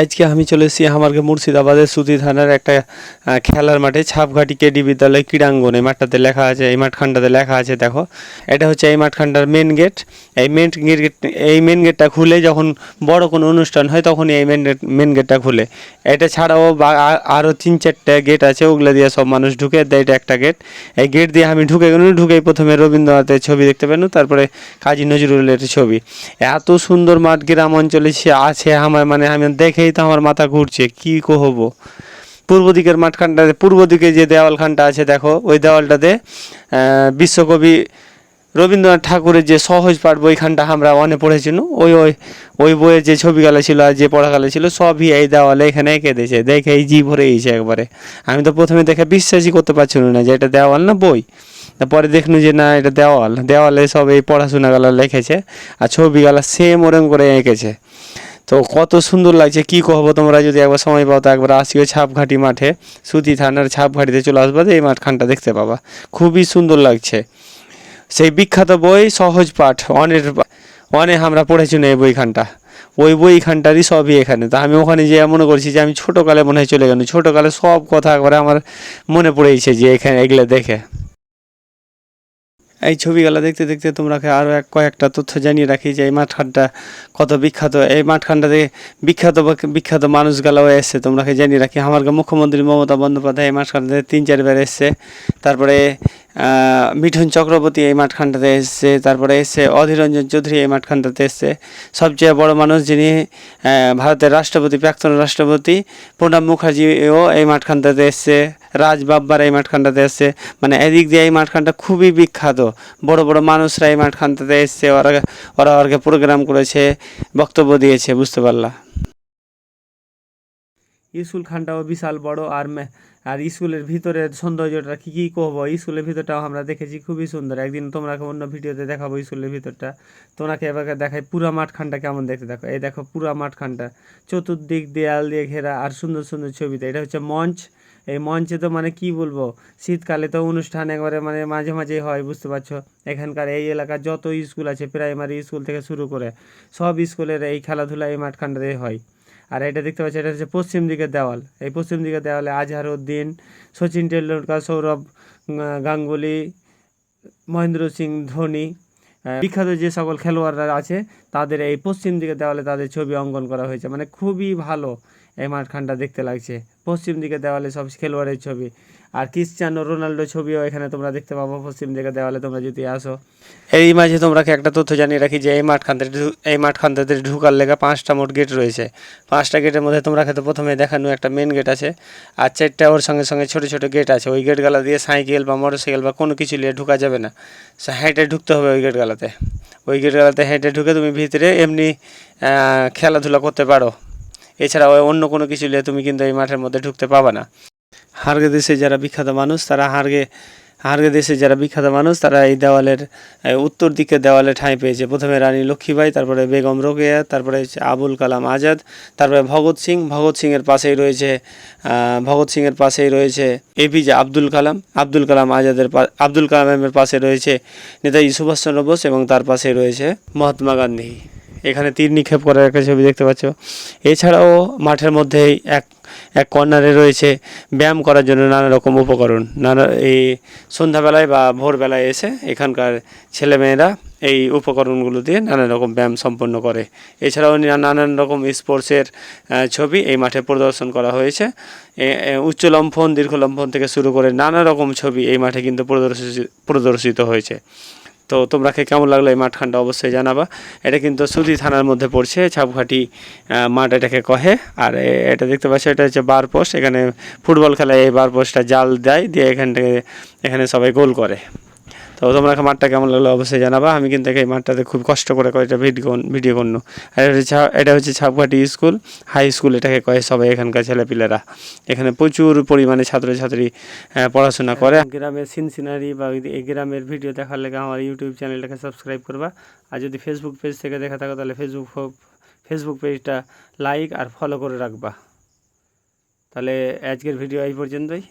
আজকে আমি চলে এসেছি আমারকে মুর্শিদাবাদের সুতি থানার একটা খেলার মাঠে ছাপঘাটি কেডি বিদ্যালয় ক্রীড়াঙ্গন। এই মাঠটাতে লেখা আছে, এই মাঠখানটাতে লেখা আছে, দেখো। এটা হচ্ছে এই মাঠখানটার মেন গেট এই মেন গেট এই মেন গেটটা খুলে যখন বড় কোনো অনুষ্ঠান হয়, তখনই এই মেন গেট মেন গেটটা খুলে। এটা ছাড়াও আরও তিন চারটে গেট আছে, ওগুলো দিয়ে সব মানুষ ঢুকে, দেয় এটা একটা গেট এই গেট দিয়ে আমি ঢুকে গেলাম, ঢুকেই প্রথমে রবীন্দ্রনাথের ছবি দেখতে পেলাম, তারপরে কাজী নজরুলের ছবি। এত সুন্দর মাঠ গ্রাম অঞ্চলে সে আছে আমার মানে আমি দেখেই তো আমার মাথা ঘুরছে, কি কহবো? পূর্ব দিকের মাঠখানটাতে পূর্ব দিকে যে দেওয়ালখানটা আছে, দেখো, ওই দেওয়ালটাতে বিশ্বকবি রবীন্দ্রনাথ ঠাকুরের যে সহজ পাঠ বইখানটা আমরা অনেক পড়েছিল ওই ওই ওই বইয়ের যে ছবিগুলো ছিল আর যে পড়াগুলো ছিল, সবই এই দেওয়ালে এখানে এঁকে দিয়েছে। দেখে এই জি ভরে গেছে একবারে। আমি তো প্রথমে দেখে বিশ্বাসই করতে পারছিলাম না যে এটা দেওয়াল না বই। তারপরে দেখলু যে না, এটা দেওয়াল। দেওয়ালে সব এই পড়াশোনাগুলো লিখেছে, আর ছবিগুলো সেম ওরম করে এঁকেছে। তো কত সুন্দর লাগছে, কি কহবো তোমরা যদি একবার সময় পাও তো একবার আসিও ছাপঘাটি মাঠে, সুতি থানার ছাপঘাটিতে চলে আসবা এই মাঠখানটা দেখতে পাবা। খুবই সুন্দর লাগছে। সেই বিখ্যাত বই সহজ পাঠ, অনেক অনেক আমরা পড়েছি না এই বইখানটা। ওই বইখানটারই সবই এখানে। তা আমি ওখানে যে মনে করছি যে আমি ছোটোকালে মনে হয় চলে গেল ছোটোকালে সব কথা একবারে আমার মনে পড়েছে যে এখানে এগুলো দেখে। এই ছবিগুলো দেখতে দেখতে তোমরাকে আরও এক কয়েকটা তথ্য জানিয়ে রাখি যে এই মাঠখানটা কত বিখ্যাত। এই মাঠখানটাতে বিখ্যাত বিখ্যাত মানুষগুলাও এসছে, তোমরা জানিয়ে রাখি। আমার মুখ্যমন্ত্রী মমতা বন্দ্যোপাধ্যায় এই মাঠখানটাতে তিন চারবার এসছে। তারপরে মিঠুন চক্রবর্তী এই মাঠখানটাতে এসছে, তারপরে এসছে অধীররঞ্জন চৌধুরী এই মাঠখানটাতে এসছে। সবচেয়ে বড় মানুষ যিনি ভারতের রাষ্ট্রপতি, প্রাক্তন রাষ্ট্রপতি প্রণব মুখার্জিও এই মাঠখানটাতে এসছে, রাজ বাব্বার এই মাঠখানটাতে এসছে। মানে এদিক দিয়ে এই মাঠখানটা খুবই বিখ্যাত। বড় বড় মানুষরা এই মাঠখানটাতে এসছে, ওরা ওরা ওরকে প্রোগ্রাম করেছে, বক্তব্য দিয়েছে, বুঝতে পারলা? স্কুল খানটাও বিশাল বড় আর আর স্কুলের ভিতরের সৌন্দর্যটা কী কী কহবো? স্কুলের ভিতরটাও আমরা দেখেছি, খুবই সুন্দর। একদিন তোমরা অন্য ভিডিওতে দেখাবো স্কুলের ভিতরটা। তোমাকে এবার দেখাই পুরা মাঠখানটা কেমন দেখতে। দেখো, এই দেখো পুরা মাঠখানটা। চতুর্দিক দেয়াল দিয়ে ঘেরা আর সুন্দর সুন্দর ছবিতে এটা হচ্ছে মঞ্চ। এই মঞ্চে তো মানে কি বলব? শীতকালে তো অনুষ্ঠান একবারে মানে মাঝে মাঝেই হয়, বুঝতে পারছ? এখানকার এই এলাকার যত স্কুল আছে, প্রাইমারি স্কুল থেকে শুরু করে সব স্কুলের এই খেলাধুলা এই মাঠখানটাতেই হয়। আর এটা দেখতে পাচ্ছি, এটা হচ্ছে পশ্চিম দিকের দেওয়াল। এই পশ্চিম দিকের দেওয়ালে আজহারউদ্দিন, সচিন টেন্ডুলকার, সৌরভ গাঙ্গুলি, মহেন্দ্র সিং ধোনি বিখ্যাত যে সকল খেলোয়াড়রা আছে, তাদের এই পশ্চিম দিকের দেওয়ালে তাদের ছবি অঙ্কন করা হয়েছে। মানে খুবই ভালো। এই মাঠখানটা দেখতে লাগছে। পশ্চিম দিকে দেওয়ালে সব খেলোয়াড়ের ছবি। আর ক্রিশ্চানো রোনাল্ডো ছবিও এখানে তোমরা দেখতে পাবো। পশ্চিম দিকে দেওয়ালে তোমরা যদি আসো। এই মাঝে তোমরা একটা তথ্য জানিয়ে রাখি যে, এই মাঠখানতে এই মাঠখানতে ঢুকার লেগে পাঁচটা মোট গেট রয়েছে। পাঁচটা গেটের মধ্যে তোমরা খেতে প্রথমে দেখানো একটা মেন গেট আছে। আর চারটা ওর সঙ্গে সঙ্গে ছোটো ছোটো গেট আছে। ওই গেটগুলো দিয়ে সাইকেল বা মোটরসাইকেল বা কোনো কিছু নিয়ে ঢুকা যাবে না। হেঁটে ঢুকতে হবে ওই গেটগুলোতে ওই গেটগুলোতে হেঁটে ঢুকে তুমি ভিতরে এমনি খেলাধুলা করতে পারো। এছাড়া অন্য কোনো কিছু নিয়ে তুমি কিন্তু এই মাঠের মধ্যে ঢুকতে পাবা না। হারগে দেশে যারা বিখ্যাত মানুষ, তারা হারগে হারগে দেশে যারা বিখ্যাত মানুষ, তারা এই দেওয়ালের উত্তর দিকে দেওয়ালে ঠাঁই পেয়েছে। প্রথমে রানী লক্ষ্মীবাই তারপরে বেগম রোকেয়া, তারপরে আবুল কালাম আজাদ, তারপরে ভগৎ সিং। ভগৎ সিংয়ের পাশেই রয়েছে ভগৎ সিংয়ের পাশেই রয়েছে এপিজে আব্দুল কালাম। আব্দুল কালাম আজাদের আব্দুল কালামের পাশে রয়েছে নেতাজি সুভাষচন্দ্র বোস এবং তার পাশে রয়েছে মহাত্মা গান্ধী। এখানে তীর নিক্ষেপ করার একটা ছবি দেখতে পাচ্ছ। এছাড়াও মাঠের মধ্যেই এক এক কর্নারে রয়েছে ব্যায়াম করার জন্য নানা রকম উপকরণ। নানা, এই সন্ধ্যাবেলায় বা ভোরবেলায় এসে এখানকার ছেলেমেয়েরা এই উপকরণগুলো দিয়ে নানা রকম ব্যায়াম সম্পন্ন করে। এছাড়াও নানান রকম স্পোর্টসের ছবি এই মাঠে প্রদর্শন করা হয়েছে। উচ্চ লম্ফন, দীর্ঘ লম্ফন থেকে শুরু করে নানা রকম ছবি এই মাঠে কিন্তু প্রদর্শিত প্রদর্শিত হয়েছে। তো তোমরাকে কেমন লাগল এই মাঠখানটা অবশ্যই জানাবা। এটা কিন্তু সুধি থানার মধ্যে পড়ছে, ছাপঘাটি মাঠ এটাকে কহে। আর এটা দেখতে পাচ্ছ, এটা হচ্ছে বার পোস্ট। এখানে ফুটবল খেলায় এই বার পোস্টটা জাল দেয়, দিয়ে এখান থেকে এখানে সবাই গোল করে। তো তোমরা মাঠটা কেমন লাগল অবশ্যই জানাবা। আমি কিন্তু এই মাঠটাতে খুব কষ্ট করে কয়েকটা ভিডিও ভিডিও করল আর এটা হচ্ছে ছা- এটা হচ্ছে ছাপঘাটি স্কুল। হাই স্কুল এটাকে কয়ে সবাই এখানকার ছেলেপিলেরা। এখানে প্রচুর পরিমাণে ছাত্রছাত্রী পড়াশোনা করে। গ্রামের সিন সিনারি বা এই গ্রামের ভিডিও দেখার লেগে আমার ইউটিউব চ্যানেলটাকে সাবস্ক্রাইব করবা। আর যদি ফেসবুক পেজ থেকে দেখা থাকো তাহলে ফেসবুক ফেসবুক পেজটা লাইক আর ফলো করে রাখবা। তাহলে আজকের ভিডিও এই পর্যন্তই।